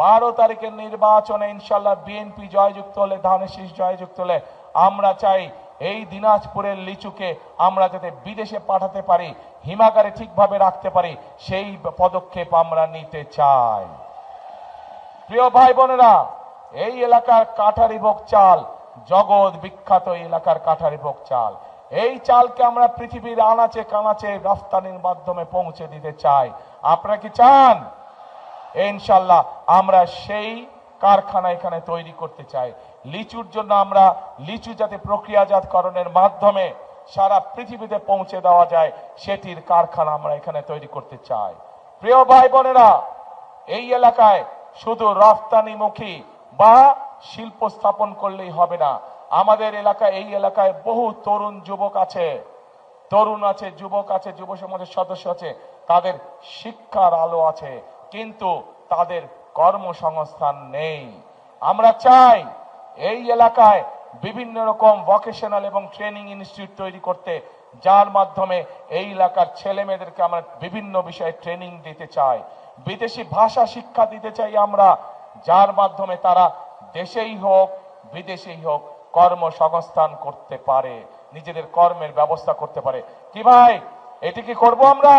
বারো তারিখের নির্বাচনে ইনশাল্লাহ বিএনপি জয়যুক্ত হলে ধানের শীষ জয়যুক্ত হলে আমরা চাই এই দিনাজপুরের লিচুকে আমরা যাতে বিদেশে পাঠাতে পারি, হিমাগারে ঠিকভাবে রাখতে পারি, সেই পদক্ষেপ আমরা নিতে চাই। প্রিয় ভাই বোনেরা এই এলাকার কাঠারি ভোগ চাল, জগৎ বিখ্যাত এলাকার কাঠারি ভোগ চাল, এই চালকে আমরা পৃথিবীর আনাচে কানাচে রফতানির মাধ্যমে পৌঁছে দিতে চাই। আপনারা কি চান? ইনশাল্লাহ আমরা সেই কারখানা এখানে তৈরি করতে চাই। লিচুর জন্য আমরা লিচু যাতে প্রক্রিয়াজাতকরণের মাধ্যমে সারা পৃথিবীতে পৌঁছে দেওয়া যায়, সেটির কারখানা আমরা এখানে তৈরি করতে চাই। প্রিয় ভাই বোনেরা এই এলাকায় শুধু রফতানিমুখী বা শিল্প স্থাপন করলেই হবে না। আমাদের এলাকায়, এই এলাকায় বহু তরুণ যুবক আছে। তরুণ আছে, যুবক আছে, যুব সমাজের সদস্য আছে। তাদের শিক্ষার আলো আছে। কিন্তু তাদের কর্মসংস্থান নেই। আমরা চাই এই এলাকায় বিভিন্ন রকম ভোকেশনাল এবং ট্রেনিং ইনস্টিটিউট তৈরি করতে, যার মাধ্যমে এই এলাকার ছেলে মেয়েদেরকে আমরা বিভিন্ন বিষয়ে ট্রেনিং দিতে চাই। বিদেশি ভাষা শিক্ষা দিতে চাই আমরা, যার মাধ্যমে তারা দেশেই হোক, বিদেশেই হোক কর্মসংস্থান করতে পারে, নিজেদের কর্মের ব্যবস্থা করতে পারে। কি ভাই, এটি কি করব আমরা?